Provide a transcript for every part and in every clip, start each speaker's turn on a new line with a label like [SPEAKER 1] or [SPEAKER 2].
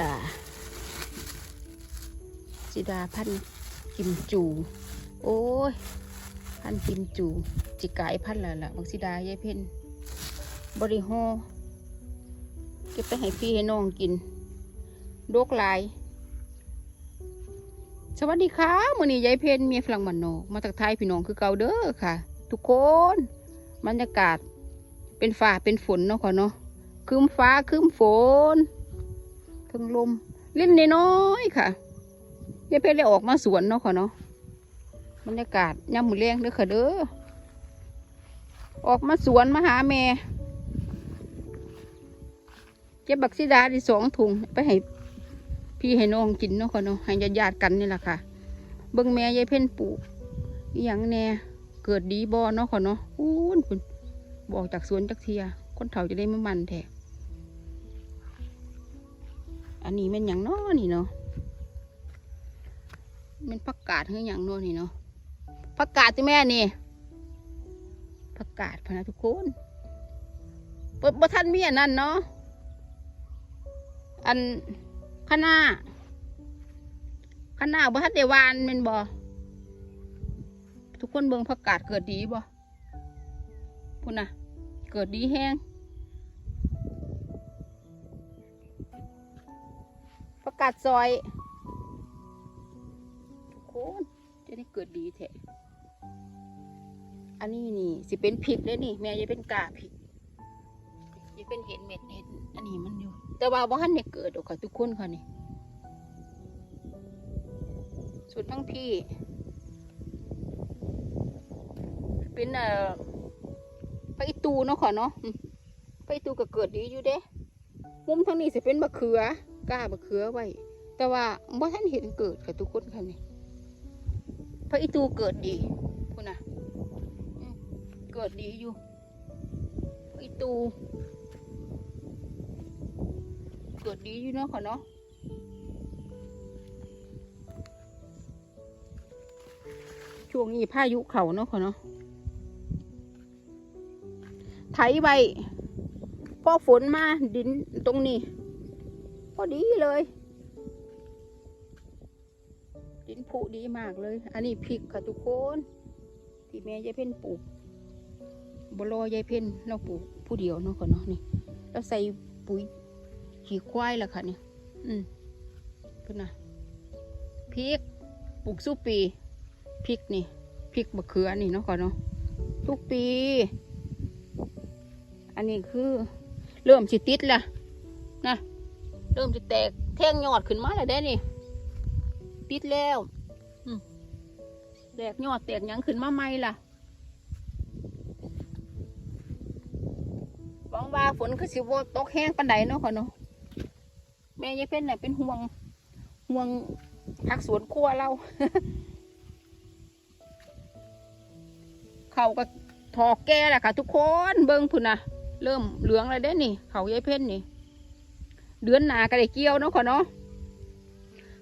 [SPEAKER 1] ดาสีดาพันกิมจู โอ้ย พันกิมจู จิกายพันและล่ะบักสีดายายเพ่นบริโฮเก็บไปให้พี่ให้น้องกินโดกลาย สวัสดีค่ะมื้อนี้ยายเพ็ญเมียฝรั่งบ้านนมาจากไทยพี่น้องคือเก่าเด้อค่ะ ทุกคนบรรยากาศเป็นฟ้าเป็นฝนเนาะค่ะเนาะครึ้มฟ้าครึ้มฝน ทั้งลมเล่นน้อยๆค่ะยายเพ็ญได้ออกมาสวนเนาะค่ะเนาะบรรยากาศยามมื้อแรงเด้อค่ะเด้อออกมาสวนมาหาแม่เก็บบักซิดาที่สองถุงไปให้พี่ให้น้องกินเนาะค่ะเนาะให้ญาติๆกันนี่แหละค่ะ เบิ่งแม่ยายเพ่นปลูกอย่างแน่เกิดดีบ่เนาะค่ะเนาะอู้นคุณบอกจากสวนจากเทียคนเฒ่าจะได้ไม่มันแท้ อันนี้เป็นอย่างนาะนี่เนาะเป็นผักกาดหรืออย่างนาะนี่เนาะผักกาดที่แม่นี่ผักกาดพนะทุกคนบ่บ่ทันมีอันนั้นเนาะอันข้างหน้าข้างหน้าบ่ทันได้หวานแม่นบ่ทุกคนเบิ่งผักกาดเกิดดีบ่พุ่นน่ะ เกิดดีแฮง กกาดซอยทุกคนจะได้เกิดดีแท้อันนี้นี่สิเป็นพริกเลยนี่แม่จะเป็นกาพริกจะเป็นเห็ดเม็ดเห็ดอันนี้มันอยู่ แต่ว่าบ่ทันได้เกิดดอกค่ะทุกคนค่ะนี่สุดทั้งพี่ เป็นเอ่อไปตูเนาะค่ะเนาะไปตูก็เกิดดีอยู่เด้มุมทางนี้จะเป็นมะเขือ กล้ามะเขือไว้ แต่ว่าบ่ทันเห็นเกิดค่ะทุกคนค่ะนี่พระอีตูเกิดดีคุณน่ะเกิดดีอยู่พระอีตู เกิดดีอยู่เนาะค่ะเนาะช่วงนี้พายุเขาเนาะค่ะเนาะไถใบพอฝนมาดินตรงนี้ พอดีเลย ดินผุดีมากเลย อันนี้พริกค่ะทุกคนที่แม่ยายเพ่นปลูกบรอยายเพ่นเราปลูกผู้เดียวเนาะค่ะเนาะนี่เราใส่ปุ๋ยขี่ควายล้วค่ะเนี่ยอืมเพื่อนนะพริกปลูกสู้ปีพริกนี่พริกมะเขือนี่เนาะก่อนเนาะทุกปี อันนี้คือเริ่มสิติดละนะ เริ่มจะแตกแท่งยอดขึ้นมาแล้วได้นี่ติดแล้วแตกยอดแตกยังขึ้นมาใหม่ล่ะหวังว่าฝนคือสิบ่ตกแห้งปานใดเนาะค่ะเนาะแม่ยายเพ็ญน่ะเป็นห่วงห่วงผักสวนครัวเราเขาก็ถอกแก่แหละค่ะ ทุกคนเบิ้งพุ่นนะเริ่มเหลืองแล้วเด้นี่ เขายายเพ็ญนี่ เดือนหนาก็ได้เกี่ยวเนาะค่ะเนาะ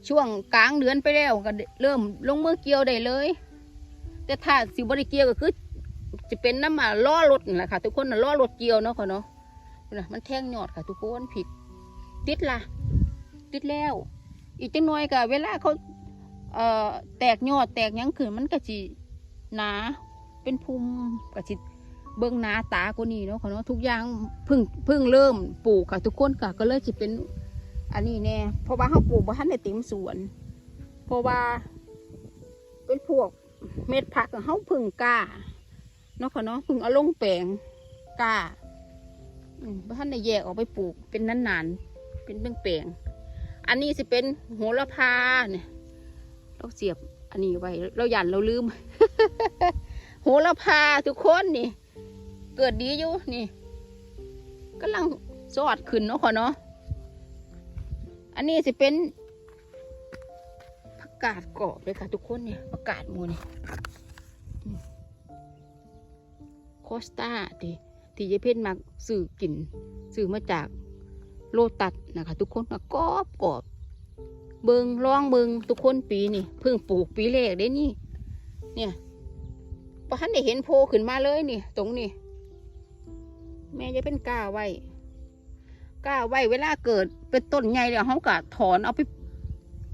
[SPEAKER 1] ช่วงกลางเดือนไปแล้วก็เริ่มลงมือเกี่ยวได้เลย แต่ถ้าสิบริเกี่ยวก็คือจะเป็นน้ำมาล้อรถนั่แหละค่ะ ทุกคนน่ะล้อรถเกี่ยวเนาะค่ะเนาะนะมันแท่งยอดค่ะ ทุกคนผิดติดละติดแล้ว อีกจังหน่อยก็เวลาเขาเอ่อแตกยอดแตกยังขึ้นมันก็สิหนาเป็นภูมิก็สิ เบิ่งหนาตากว่านี้เนาะค่ะเนาะทุกอย่างเพิ่งเพิ่งเริ่มปลูกค่ะ ทุกคนก็ก็เลยสิเป็น อันนี้แน่เพราะว่าเขาปลูกบ่ทันได้เต็มสวน เพราะว่า เป็นพวกเม็ดผักเขาเพึ่งกล้าเนาะค่ะเนาะเพึ่งเอาลงแปลงกล้าบ่ท่านได้แยกออกไปปลูกเป็นนานๆเป็นเบื้องเปลงอันนี้สิเป็นโหระพาเนี่ยเราเสียบอันนี้ไว้เราหยันเราลืม โหระพาทุกคนนี่ เกิดดีอยู่นี่กำลังสอดขึ้นเนาะค่ะเนาะอันนี้สิเป็นผักกาดกรอบเลยค่ะทุกคนเนี่ยผักกาดมูนี่อืมโคสตาที่ที่ยายเพ่นมาสื่อกินซื้อมาจากโลตัดนะคะทุกคนก็กรอบกรอบเบิงลองเบิงทุกคนปีนี่เพิ่งปลูกปีแรกได้นี่ เนี่ยพอท่านได้เห็นโพขึ้นมาเลยนี่ ตรงนี้ แม่จะเป็นกล้าไว้กล้าไว้เวลาเกิดเป็นต้นใหญ่แล้วเขาก็ถอนเอาไป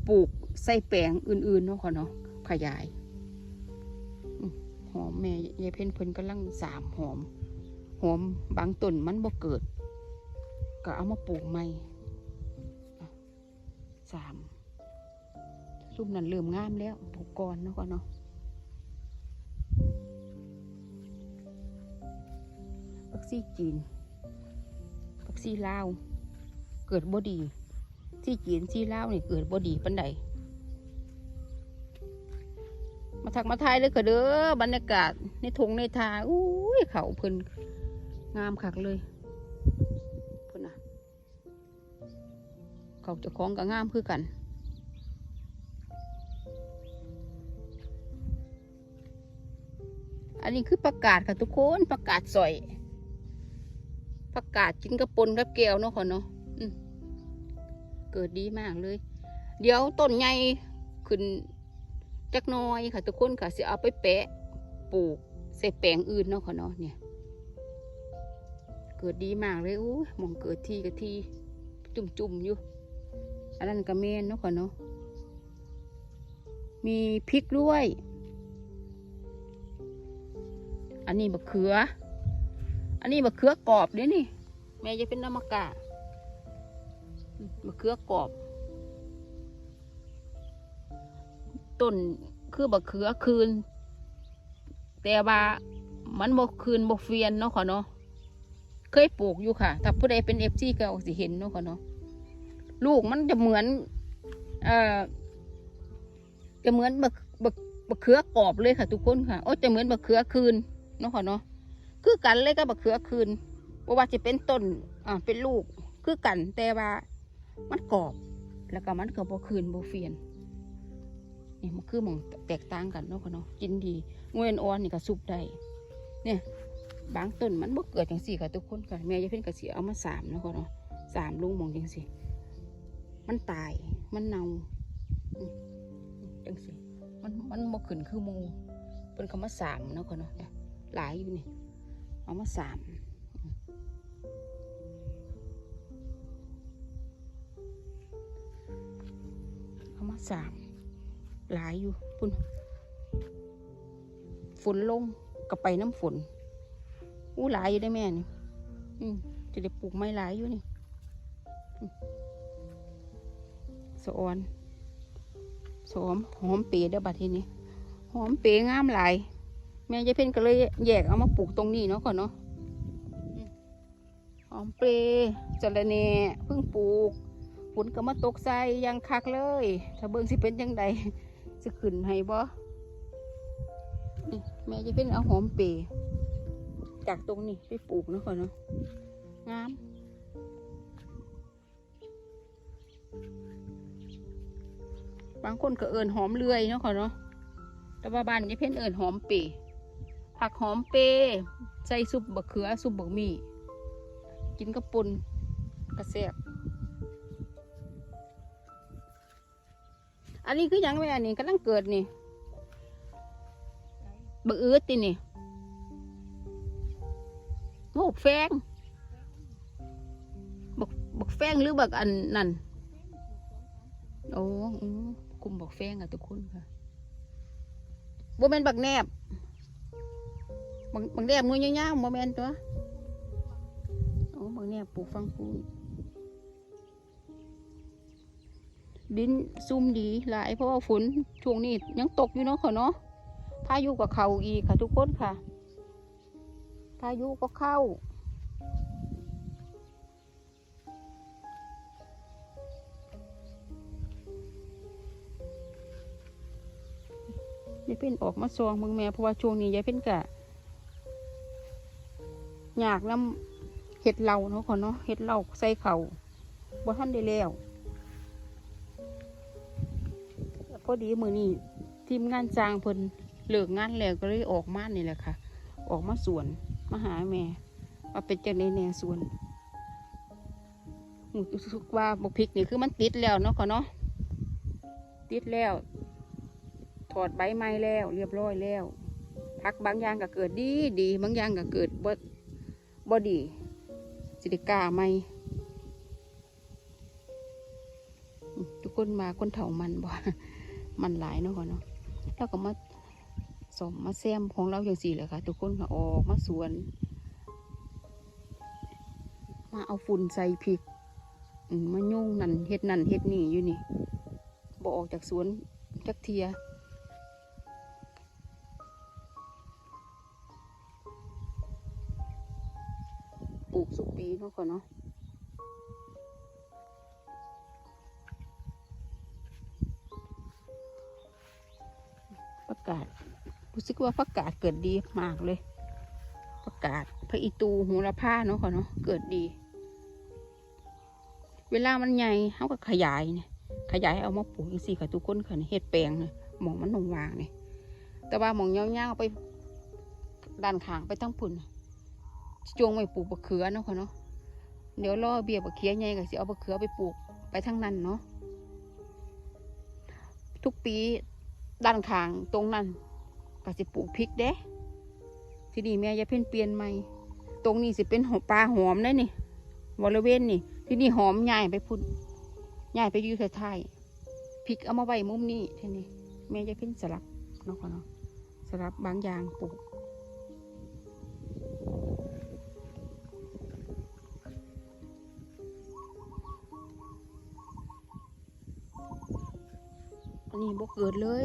[SPEAKER 1] ปลูกใส่แปลงอื่นๆเนาะค่ะเนาะขยายหอมแม่ยายเพ่นเพิ่นกำลังสามหอมหอมบางต้นมันบ่เกิด ก็เอามาปลูกใหม่สามซุ่มนั้นเริ่มงามแล้วปลูกก่อนเนาะค่ะเนาะ ผักซี่จีนผักซี่ลาว เกิดบ่ดีซี่จีนซี่ลาวนี่เกิดบ่ดีปันใดมาทักมาทายเลยก็เด้อบรรยากาศในทงในทาอุ้ยเขาเพิ่นงามคักเลยเพิ่นน่ะ เขาจะคล้องกับงามคือกันอันนี้คือประกาศค่ะทุกคนประกาศสอย ประกาศกินกระปนกับแก้วเนาะค่ะเนาะเกิดดีมากเลย เดี๋ยวต้นใหญ่ขึ้นจักน้อยค่ะทุกคนค่ะสิเอาไปแปะปลูกใส่แปลงอื่นเนาะค่ะเนาะเนี่ย เกิดดีมากเลยอู้หมองเกิดทีกับทีจุ่มๆอยู่อันนั้นก็เมนเนาะค่ะเนาะมีพริกด้วย อันนี้บะเขือ อันนี้บะเขือกรอบเด้นี่ แม่จะเป็นน้ำมะกามะเขือกรอบ ต้นคือบะเขือคืน แต่ว่ามันบกคืนบกเฟียนเนาะค่ะเนาะ เคยปลูกอยู่ค่ะ ถ้าผู้ใดเป็นเอฟซีก็สิเห็นเนาะค่ะเนาะ ลูกมันจะเหมือนเอ่อจะเหมือนบะบะบะเขือกรอบเลยค่ะ ทุกคนค่ะ โอ้จะเหมือนบะเขือคืนเนาะค่ะเนาะ คือกันเลยก็บะเขือคืนเพราะว่าจะเป็นต้นอ่าเป็นลูกคือกันแต่ว่ามันกรอบ แล้วก็มันก็บ่คืนบ่เฟียนนี่มันคือหมองแตกต่างกันเนาะค่ะเนาะกินดีงวยอ่อนนี่ก็สุกได้เนี่ยบางต้นมันบ่เกิดจังสี่ค่ะทุกคนค่ะแม่จะเพิ่นก็สิเอามาสามเนาะค่ะเนาะสามลุงหมองจังสี่มันตายมันเน่าจังสิมันมันบ่ขึ้นคือมูเป็นคำว่าสามเนาะค่ะเนาะหลายอยู่นี่ เอามาสามอืมเอามาสามหลายอยู่พุ่นฝนลงก็ไปน้ำฝนอู้หลายอยู่ได้แม่นี่อืมจะได้ปลูกไม้หลายอยู่นี่สะออนสอมหอมเปรย์เด้บัดทีนี้หอมเปรย์งามหลาย แม่ยายเพ่นก็เลยแยกเอามาปลูกตรงนี้เนาะก่อนเนาะอืมหอมเปรย์จระเนเพิ่งปลูกฝนก็มาตกใส่อยังคักเลย ถ้าเบิ่งสิเป็นยังไงจะขึ้นให้บ่นี่แม่ยายเพ่นเอาหอมเปรย์จากตรงนี้ไปปลูกเนาะก่อนเนาะงามบางคนก็เอิญหอมเลื่อยเนาะค่ะเนาะ แต่ว่าบ้านนี่เพิ่นเอิญหอมเปรย์ ผักหอมเปใส่ซุปบะเขือซุปบะหมี่กินกระปุนกระแซบอันนี้คือยังไงอันนี้กำลังเกิดนี่บะอืดตินี่โอ้แฟงบกบกแฟงหรือบักอันนั่นโอ้อืมกลุ่มบกแฟงอะทุกคนค่ะโบแมนบักแนบ บักบักแนบมือยาวๆโบแมนตัวโอ้บักแนบปลูกฟังพูนดินซุ่มดีหลายเพราะว่าฝนช่วงนี้ยังตกอยู่เนาะค่ะเนาะพายุก็เข้าอีกค่ะ ทุกคนค่ะ พายุก็เข้า ยายเพ่นออกมาซองมืองแม่เพราะว่าช่วงนี้ยายเพ่นกะ ยากน้ำเห็ดเหล่าเนาะก่อนเนาะเห็ดเหล่าใส่เขาบ่ท่านได้แล้วพอดีมือนี้ทีมงานจ้างเพิ่นเลิกงานแล้วก็เลยออกมานี่แหละค่ะ ออกมาสวนมาหาแม่ว่าเป็นจังในแน่สวนรู้สึกว่าบกพริกนี่คือมันติดแล้วเนาะก่อนเนาะติดแล้ว ถอดใบไม้แล้ว เรียบร้อยแล้วพักบางอย่างก็เกิดดีดีบางอย่างก็เกิดบ่ บอดีสิเดกาไม่ทุกคนมาคนเถามันบ่มันหลายเนาะก่อเนาะแล้วก็มาสมมาแซมของเราอย่างสี่เลยค่ะ ทุกคนก็ออกมาสวน มาเอาฝุ่นใส่พริกมายุ่งนั่นเฮ็ดนั่นเฮ็ดนี่อยู่นี่บอออกจากสวนจักเทีย ลูกสุกปีเนาะค่ะเนาะประกาศรู้สึกว่าประกาศเกิดดีมากเลย ประกาศพระอิตูหูละผ้าเนาะค่ะเนาะเกิดดี เวลามันใหญ่เขาก็ขยายเนี่ยขยายเอามาปลูกอีกสี่ค่ะทุกคนค่ะเนี่ยเห็ดแปลงเนี่ยหมองมันหนงวางเนี่ยแต่ว่าหมองเงี้ยวๆไปด้านข้างไปทั้งพุ่น จงไว้ปลูกบะเขือเนาะค่ะเนาะเดี๋ยวรอเบี้ยบะเขือใหญ่ก็สิเอาบะเขือไปปลูกไปทั้งนั้นเนาะทุกปีด้านข้างตรงนั้นก็สิปลูกพริกเด้ที่นี่แม่ยายเพ่นเปลี่ยนใหม่ตรงนี้สิเป็นหปลาหอมได้นี่บริเวณนี่ที่นี่หอมใหญ่ไปพุ่นใหญ่ไปอยู่ท้ายพริกเอามาไว้มุมนี้ที่นี้แม่ยายเพ่นสลับเนาะค่ะเนาะสลับบางอย่างปลูก อันนี้บกเกิดเลย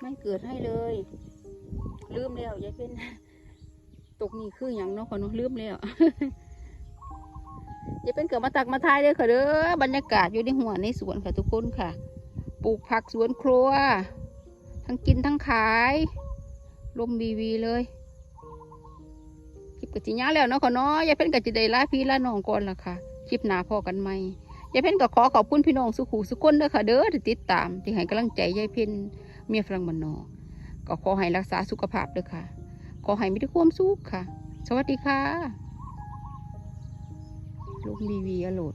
[SPEAKER 1] ไม่เกิดให้เลย ลืมแล้วยายเป็นตกนี่คืออย่างเนาะขอนาะลืมแล้วยายเป็นเกิดมาตักมาทายเลยค่ะเด้อบรรยากาศอยู่ในหัวในสวนค่ะทุกคนค่ะ ปลูกผักสวนครัว ทั้งกินทั้งขายลมวีวีเลยคลิปกะจิญาแล้วเนาะขอนาะยายเป็นกะจิได้ลาพี่ลาน้องก่อนละค่ะ คลิปหนาพอกันไหม ยายเพ็ญก็ขอขอบคุณพี่น้องสุขูสุขคนเด้อค่ะเด้อที่ติดตาม ที่ให้กำลังใจยายเพ็ญเมียฝรั่งมันนอกก็ขอให้รักษาสุขภาพเด้อค่ะ ขอให้มีแต่ความสุขค่ะ สวัสดีค่ะลูกมีวีอโหลด